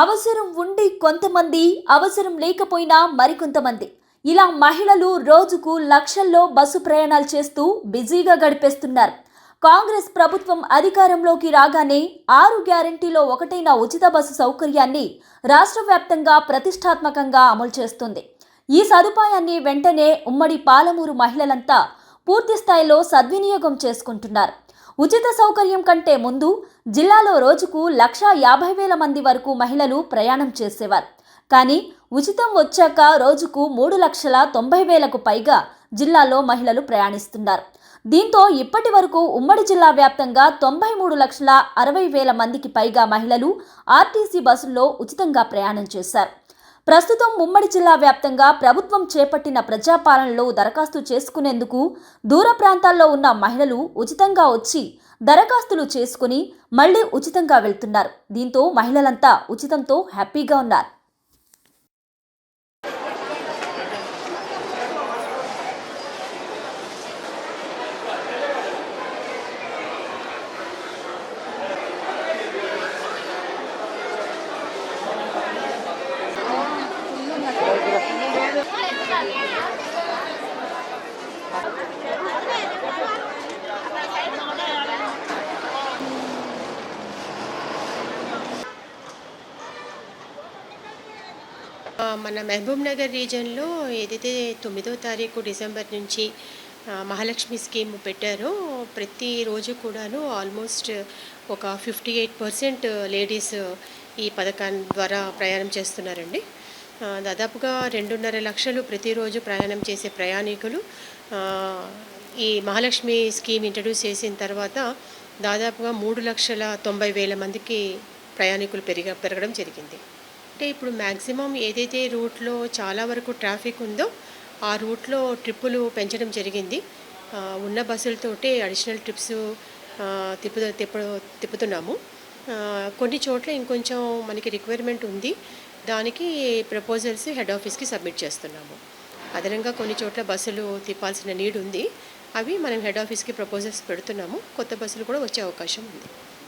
అవసరం ఉండి కొంతమంది అవసరం లేకపోయినా మరికొంతమంది. ఇలా మహిళలు రోజుకు లక్షల్లో బస్సు ప్రయాణాలు చేస్తూ బిజీగా గడిపేస్తున్నారు. కాంగ్రెస్ ప్రభుత్వం అధికారంలోకి రాగానే ఆరు గ్యారంటీలో ఒకటైన ఉచిత బస్సు సౌకర్యాన్ని రాష్ట్ర వ్యాప్తంగా ప్రతిష్టాత్మకంగా అమలు చేస్తుంది. ఈ సదుపాయాన్ని వెంటనే ఉమ్మడి పాలమూరు మహిళలంతా పూర్తి స్థాయిలో సద్వినియోగం చేసుకుంటున్నారు. ఉచిత సౌకర్యం కంటే ముందు జిల్లాలో రోజుకు లక్ష యాభై వేల మంది వరకు మహిళలు ప్రయాణం చేసేవారు. కానీ ఉచితం వచ్చాక రోజుకు మూడు లక్షల తొంభై వేలకు పైగా జిల్లాలో మహిళలు ప్రయాణిస్తున్నారు. దీంతో ఇప్పటి వరకు ఉమ్మడి జిల్లా వ్యాప్తంగా తొంభై మూడు లక్షల అరవై వేల మందికి పైగా మహిళలు ఆర్టీసీ బస్సుల్లో ఉచితంగా ప్రయాణం చేశారు. ప్రస్తుతం ఉమ్మడి జిల్లా వ్యాప్తంగా ప్రభుత్వం చేపట్టిన ప్రజాపాలనలో దరఖాస్తు చేసుకునేందుకు దూర ప్రాంతాల్లో ఉన్న మహిళలు ఉచితంగా వచ్చి దరఖాస్తులు చేసుకుని మళ్ళీ ఉచితంగా వెళ్తున్నారు. దీంతో మహిళలంతా ఉచితంతో హ్యాపీగా ఉన్నారు. మన మహబూబ్ నగర్ రీజన్లో ఏదైతే తొమ్మిదో తారీఖు డిసెంబర్ నుంచి మహాలక్ష్మి స్కీమ్ పెట్టారో ప్రతిరోజు కూడాను ఆల్మోస్ట్ ఒక ఫిఫ్టీ ఎయిట్ పర్సెంట్ లేడీస్ ఈ పథకాన్ని ద్వారా ప్రయాణం చేస్తున్నారండి. దాదాపుగా రెండున్నర లక్షలు ప్రతిరోజు ప్రయాణం చేసే ప్రయాణికులు ఈ మహాలక్ష్మి స్కీమ్ ఇంట్రడ్యూస్ చేసిన తర్వాత దాదాపుగా మూడు లక్షల తొంభై వేల మందికి ప్రయాణికులు పెరిగ పెరగడం జరిగింది. అంటే ఇప్పుడు మ్యాక్సిమం ఏదైతే రూట్లో చాలా వరకు ట్రాఫిక్ ఉందో ఆ రూట్లో ట్రిప్పులు పెంచడం జరిగింది. ఉన్న బస్సులతోటే అడిషనల్ ట్రిప్స్ తిప్పు తిప్ప తిప్పుతున్నాము. కొన్ని చోట్ల ఇంకొంచెం మనకి రిక్వైర్మెంట్ ఉంది. దానికి ప్రపోజల్స్ హెడ్ ఆఫీస్కి సబ్మిట్ చేస్తున్నాము. అదనంగా కొన్ని చోట్ల బస్సులు తిప్పాల్సిన నీడ్ ఉంది అవి మనం హెడ్ ఆఫీస్కి ప్రపోజల్స్ పెడుతున్నాము. కొత్త బస్సులు కూడా వచ్చే అవకాశం ఉంది.